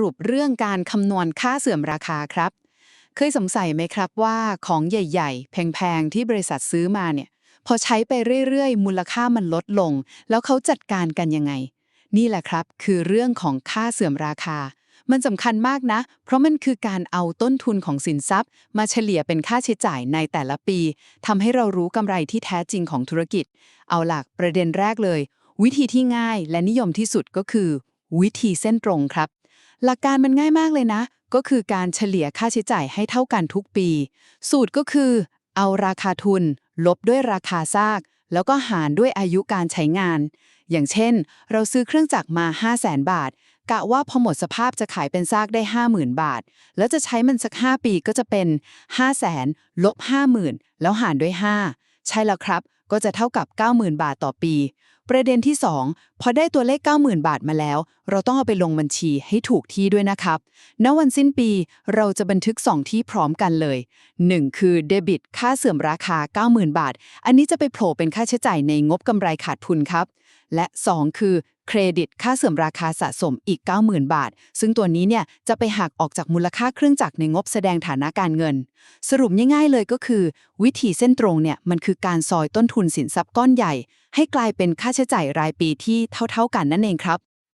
รุปเรื่องการคำนวณค่าเสื่อมราคาครับ เคยสงสัยไหมครับว่าของใหญ่ ๆ แพง ๆ ที่บริษัทซื้อมาเนี่ย พอใช้ไปเรื่อย ๆ มูลค่ามันลดลง แล้วเขาจัดการกันยังไง นี่แหละครับ คือเรื่องของค่าเสื่อมราคา มันสำคัญมากนะ เพราะมันคือการเอาต้นทุนของสินทรัพย์ มาเฉลี่ยเป็นค่าใช้จ่ายในแต่ละปีทำให้เรารู้กำไรที่แท้จริงของธุรกิจ เอาหลักประเด็นแรกเลย วิธีที่ง่ายและนิยมที่สุดก็คือ วิธีเส้นตรงครับ หลักการมันง่ายมากเลยนะ ก็คือการเฉลี่ยค่าใช้จ่ายให้เท่ากันทุกปี สูตรก็คือ เอาราคาทุน ลบด้วยราคาซาก แล้วก็หารด้วยอายุการใช้งาน อย่างเช่น เราซื้อเครื่องจักรมา 5 0 0แสนบาท กะว่าพอหมดสภาพจะขายเป็นซากได้ 50,000 บาท แล้วจะใช้มันสัก 5 ปีก็จะเป็น 5 0 0แสนลบ50,000 แล้วหารด้วย 5 ใช่แล้วครับ ก็จะเท่ากับ 90,000 บาทต่อปี ประเด็นที่ 2 พอได้ตัวเลข 90,000 บาทมาแล้ว เราต้องเอาไปลงบัญชีให้ถูกที่ด้วยนะครับ ณ วันสิ้นปีเราจะบันทึก 2 ที่พร้อมกันเลย 1 คือเดบิต ค่าเสื่อมราคา 90,000 บาท อันนี้จะไปโผล่เป็นค่าใช้จ่ายในงบกำไรขาดทุนครับ และ 2 คือเครดิตค่าเสื่อมราคาสะสมอีก 90,000 บาท ซึ่งตัวนี้เนี่ยจะไปหักออกจากมูลค่าเครื่องจักรในงบแสดงฐานะการเงิน สรุปง่ายๆเลยก็คือ วิธีเส้นตรงเนี่ยมันคือการซอยต้นทุนสินทรัพย์ก้อนใหญ่ ให้กลายเป็นค่าใช้จ่ายรายปีที่เท่าๆกันนั่นเองครับ